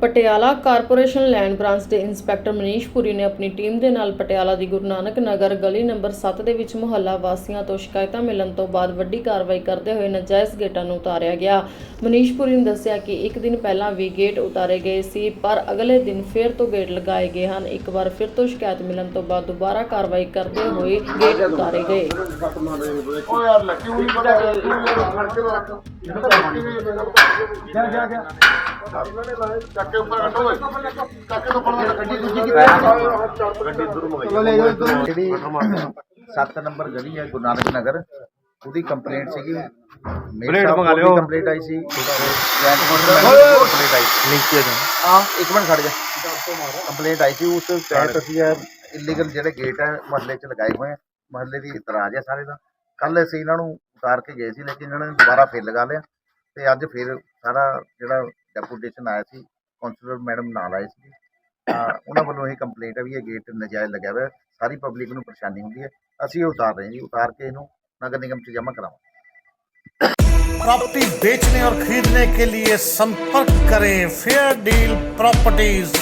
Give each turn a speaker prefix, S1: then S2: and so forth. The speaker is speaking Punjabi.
S1: ਪਟਿਆਲਾ ਕਾਰਪੋਰੇਸ਼ਨ ਲੈਂਡ ਬ੍ਰਾਂਚ ਦੇ ਇੰਸਪੈਕਟਰ ਮਨੀਸ਼ ਪੁਰੀ ਨੇ ਆਪਣੀ ਟੀਮ ਦੇ ਨਾਲ ਪਟਿਆਲਾ ਦੀ ਗੁਰੂ ਨਾਨਕ ਨਗਰ ਗਲੀ ਨੰਬਰ 7 ਦੇ ਵਿੱਚ ਮੁਹੱਲਾ ਵਾਸੀਆਂ ਤੋਂ ਸ਼ਿਕਾਇਤਾਂ ਮਿਲਣ ਤੋਂ ਬਾਅਦ ਵੱਡੀ ਕਾਰਵਾਈ ਕਰਦੇ ਹੋਏ ਨਜਾਇਜ਼ ਗੇਟਾਂ ਨੂੰ ਉਤਾਰਿਆ ਗਿਆ। ਮਨੀਸ਼ ਪੁਰੀ ਨੇ ਦੱਸਿਆ ਕਿ ਇੱਕ ਦਿਨ ਪਹਿਲਾਂ ਵੀ ਗੇਟ ਉਤਾਰੇ ਗਏ ਸੀ ਪਰ ਅਗਲੇ ਦਿਨ ਫਿਰ ਤੋਂ ਗੇਟ ਲਗਾਏ ਗਏ ਹਨ। ਇੱਕ ਵਾਰ ਫਿਰ ਤੋਂ ਸ਼ਿਕਾਇਤ ਮਿਲਣ ਤੋਂ ਬਾਅਦ ਦੁਬਾਰਾ ਕਾਰਵਾਈ ਕਰਦੇ ਹੋਏ ਗੇਟ ਉਤਾਰੇ ਗਏ।
S2: ਓ ਯਾਰ ਲੱਕੀ ਵੀ ਬੜਾ ਫੜ ਕੇ ਰੱਖ ਜਾ ਜਾ ਜਾ। ਚੱਕ ਕੇ ਉੱਪਰ ਕੱਢੋ ਓਏ ਚੱਕ ਕੇ ਤੋਂ ਪੜਾ ਗੱਡੀ ਦੂਜੀ ਕੀ ਗੱਡੀ ਦੂਰ ਮੰਗਾਈ
S3: ਜਿਹੜੀ 7 ਨੰਬਰ ਗਲੀ ਹੈ ਗੁਰੂ ਨਾਨਕ ਨਗਰ ਉਹਦੀ ਕੰਪਲੇਂਟ ਸੀਗੀ ਮੇਰੇ ਮੰਗਾ ਲਿਓ ਕੰਪਲੇਂਟ ਆਈ ਸੀ। ਜੈਂਟ ਕੰਪਲੇਂਟ ਆਈ ਨੀਚੇ ਹਾਂ ਇੱਕ ਮਿੰਟ ਖੜ ਜਾ। ਕੰਪਲੇਂਟ ਆਈ ਸੀ। ਉਸ ਤਹਿਤ ਅਸੀਂ ਇਲੀਗਲ ਜਿਹੜੇ ਗੇਟ ਹੈ ਮਹੱਲੇ 'ਚ ਲਗਾਏ ਹੋਏ ਮਹੱਲੇ ਦੀ ਇਤਰਾਜ਼ ਹੈ ਸਾਰੇ ਦਾ। ਕੱਲ ਅਸੀਂ ਇਹਨਾਂ ਨੂੰ ਉਤਾਰ ਕੇ ਗਏ ਸੀ ਲੇਕਿਨ ਇਹਨਾਂ ਨੇ ਦੁਬਾਰਾ ਫਿਰ ਲਗਾ ਲਿਆ। ਤੇ ਅੱਜ ਫਿਰ ਸਾਰਾ ਜਿਹੜਾ ਡੈਪੂਟੇਸ਼ਨ ਆਇਆ ਸੀ ਕਾਉਂਸਲਰ ਮੈਡਮ ਨਾਲ ਆਏ ਸੀ ਤਾਂ ਉਹਨਾਂ ਵੱਲੋਂ ਇਹ ਕੰਪਲੇਂਟ ਹੈ ਵੀ ਇਹ ਗੇਟ ਨਜਾਇਜ਼ ਲੱਗਿਆ ਹੋਇਆ ਹੈ। ਸਾਰੀ ਪਬਲਿਕ ਨੂੰ ਪਰੇਸ਼ਾਨੀ ਹੁੰਦੀ ਹੈ ਅਸੀਂ ਇਹ ਉਤਾਰ ਰਹੇ ਹਾਂ ਜੀ ਉਤਾਰ ਕੇ ਇਹਨੂੰ ਨਗਰ ਨਿਗਮ 'ਚ ਜਮ੍ਹਾਂ ਕਰਾਵਾਂਗੇ
S4: प्रॉपर्टी बेचने और खरीदने के लिए संपर्क करें फेयर डील प्रॉपर्टीज